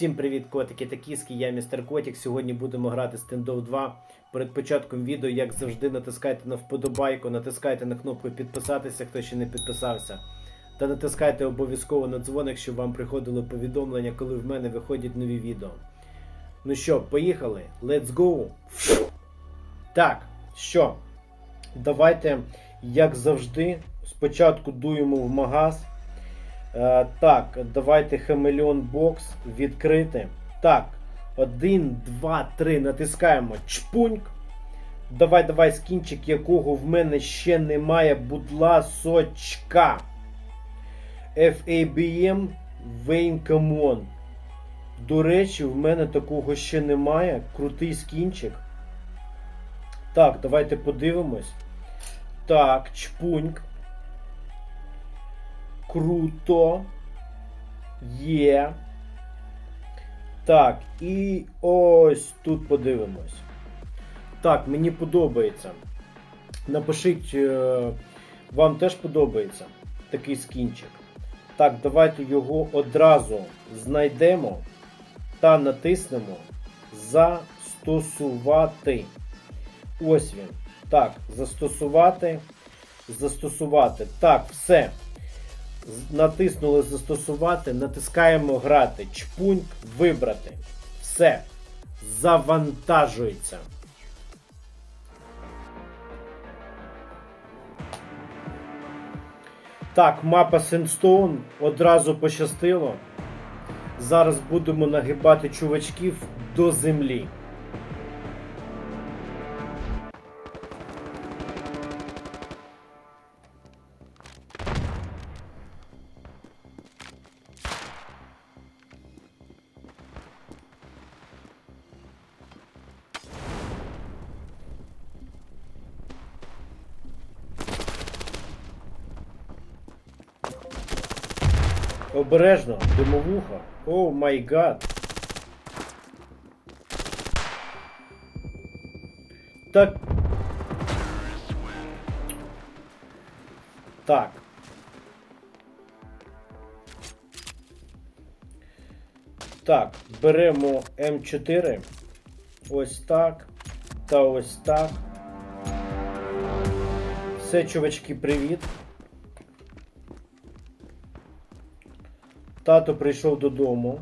Всім привіт, котики та кіски, я містер Котик. Сьогодні будемо грати Standoff 2. Перед початком відео, як завжди, натискайте на вподобайку, натискайте на кнопку підписатися, хто ще не підписався. Та натискайте обов'язково на дзвоник, щоб вам приходило повідомлення, коли в мене виходять нові відео. Ну що, поїхали? Let's go! Так, що? Давайте, як завжди, спочатку дуємо в магаз. Е, так, давайте Хамелеон бокс відкрити. Так, один, два, три. Натискаємо чпуньк. Давай, давай, скінчик, якого в мене ще немає, будь ласочка. FABM Wayne Camon. До речі, в мене такого ще немає. Крутий скінчик. Так, давайте подивимось. Так, чпуньк. Круто. Є. Так, і ось тут подивимось. Так, мені подобається. Напишіть, е, вам теж подобається такий скінчик. Так, давайте його одразу знайдемо та натиснемо Застосувати. Ось він. Так, застосувати. Застосувати. Так, все. Натиснули застосувати, натискаємо грати. Чпуньк вибрати. Все. Завантажується. Так, мапа Сенстоун одразу пощастило. Зараз будемо нагибати чувачків до землі. Обережно, димовуха. О май гад. Так. Так. Так, беремо М4. Ось так. Та ось так. Все, чувачки, привіт. Тато прийшов додому.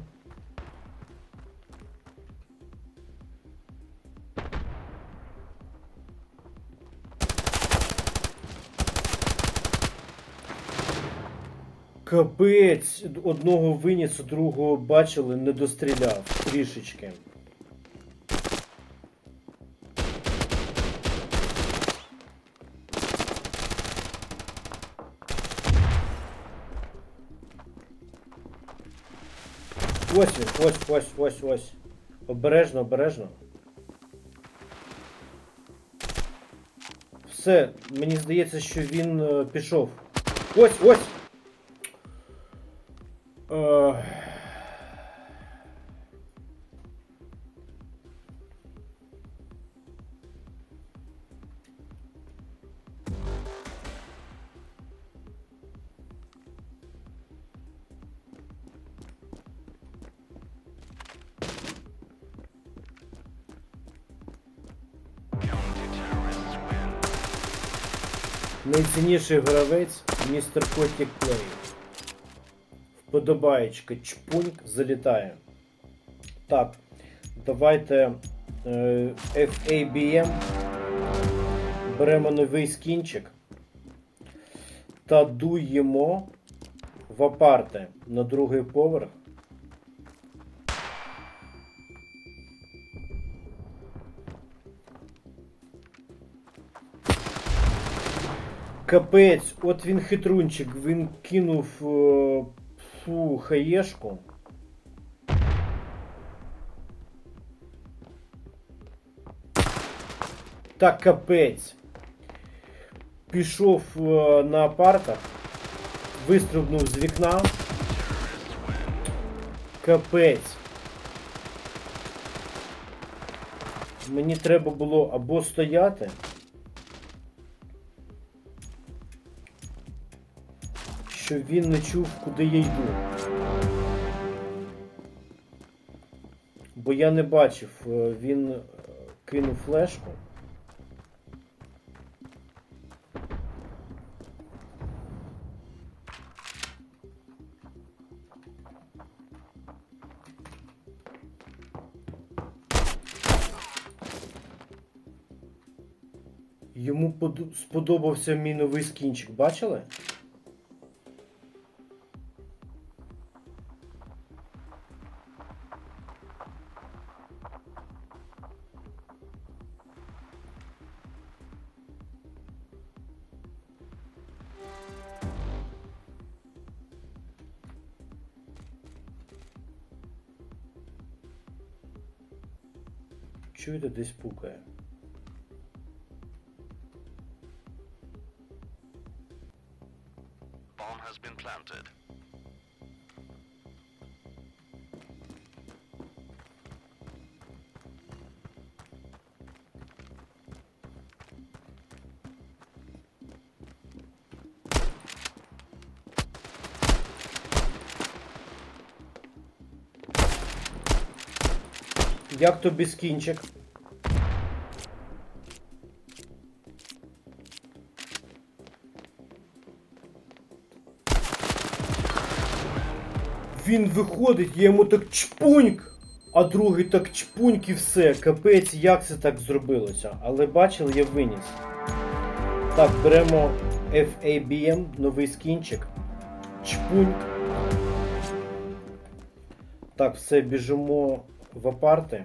Капець, одного виніс, другого бачили, не достріляв трішечки. Ось він, ось, ось, ось, ось. Обережно, обережно. Все, мені здається, що він е, пішов. Ось, ось! Найцінніший гравець містер Котік Плей. Вподобаєчка чпуньк залітає. Так, давайте е, FABM. Беремо новий скінчик та дуємо в апарти на другий поверх. Капець, от він хитрунчик, він кинув е, фу, хаєшку. Так, капець. Пішов е, на апартах, вистрибнув з вікна. Капець. Мені треба було або стояти. Щоб він не чув, куди я йду. Бо я не бачив, е, він е, кинув флешку. Йому сподобався мій новий скінчик, бачили? Чуєте, десь пукає. Bomb has been planted. Як тобі скінчик? Він виходить, я йому так чпуньк, а другий так чпуньк і все. Капець, як це так зробилося. Але бачили, я виніс. Так, беремо FABM, новий скінчик. Чпуньк. Так, все, біжимо в апарти.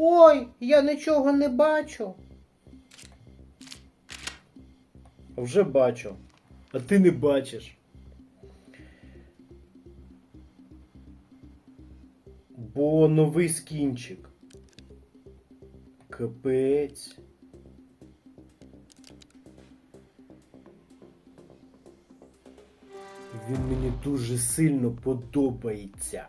Ой, я нічого не бачу. Вже бачу. А ти не бачиш. Бо новий скінчик. Капець. Він мені дуже сильно подобається.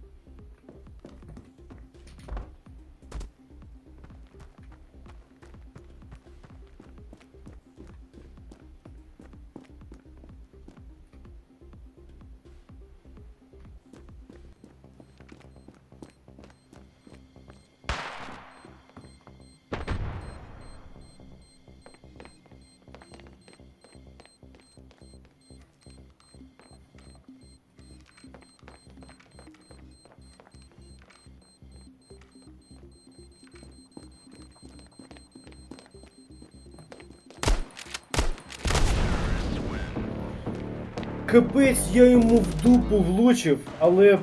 Капець, я йому в дупу влучив, але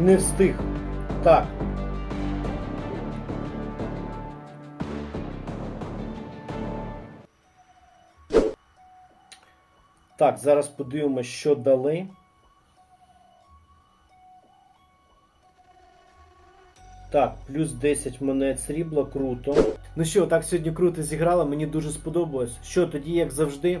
не встиг. Так. Так, зараз подивимося, що дали. Так, плюс 10 монет срібла, круто. Ну що, так сьогодні круто зіграла, мені дуже сподобалось. Що тоді, як завжди,